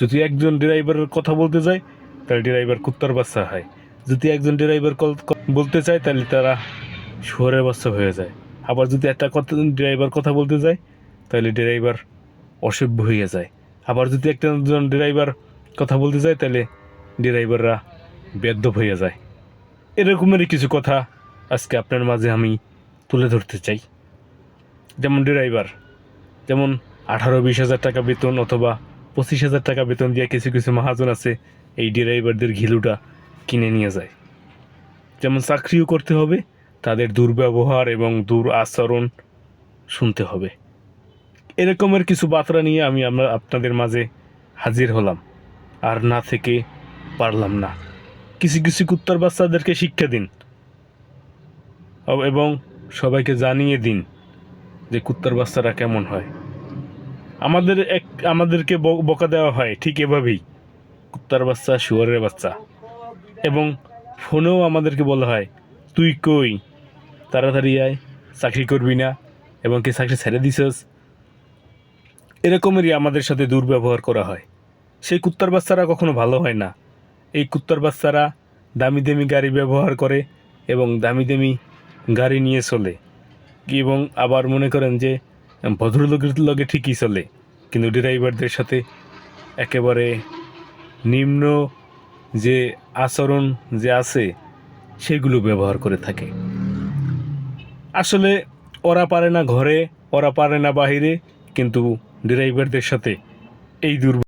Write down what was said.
যদি একজন ড্রাইভারের কথা বলতে যায়, তাহলে ড্রাইভার কুত্তার বাচ্চা হয়। যদি একজন ড্রাইভার কল- বলতে চায়, তাহলে তারা শুয়ারের বাচ্চা হয়ে যায়। আবার যদি একটা কথা ড্রাইভার কথা বলতে যায়, তাহলে ড্রাইভার অসভ্য হয়ে যায়। আবার যদি একটা ড্রাইভার কথা বলতে যায়, তাহলে ড্রাইভাররা বেদ্যপ হয়ে যায়। এরকমেরই কিছু কথা আজকে আপনার মাঝে আমি তুলে ধরতে চাই। যেমন ড্রাইভার যেমন আঠারো বিশ হাজার টাকা বেতন অথবা পঁচিশ হাজার টাকা বেতন দিয়ে কিছু কিছু মহাজন আছে, এই ড্রাইভারদের ঘিলুটা কিনে নিয়ে যায়। যেমন চাকরিও করতে হবে, তাদের দুর্ব্যবহার এবং দূর আচরণ শুনতে হবে। এরকমের কিছু বার্তা নিয়ে আমি আমরা আপনাদের মাঝে হাজির হলাম, আর না থেকে পারলাম না। কিছু কিছু কুত্তার বাচ্চাদেরকে শিক্ষা দিন, এবং সবাইকে জানিয়ে দিন যে কুত্তার বাচ্চারা কেমন হয়। আমাদের এক, আমাদেরকে বকা দেওয়া হয়, ঠিক এভাবেই। কুত্তার বাচ্চা, শুয়ারের বাচ্চা। এবং ফোনেও আমাদেরকে বলা হয়, তুই কই? তাড়াতাড়ি আয়, চাকরি করবি না, এবং কি চাকরি ছেড়ে দিছস? এরকমেরই আমাদের সাথে দুর্ব্যবহার করা হয়। সেই কুত্তার বাচ্চারা কখনো ভালো হয় না। এই কুত্তার বাচ্চারা দামি দামি গাড়ি ব্যবহার করে এবং দামি দামি গাড়ি নিয়ে চলে। এবং আবার মনে করেন যে, ভদ্রলোকের লগে ঠিকই চলে। কিন্তু ড্রাইভারদের সাথে একেবারে নিম্ন যে আচরণ যে আছে, সেগুলো ব্যবহার করে থাকে। আসলে ওরা পারে না ঘরে, ওরা পারে না বাহিরে, কিন্তু ড্রাইভারদের সাথে এই দুর্ব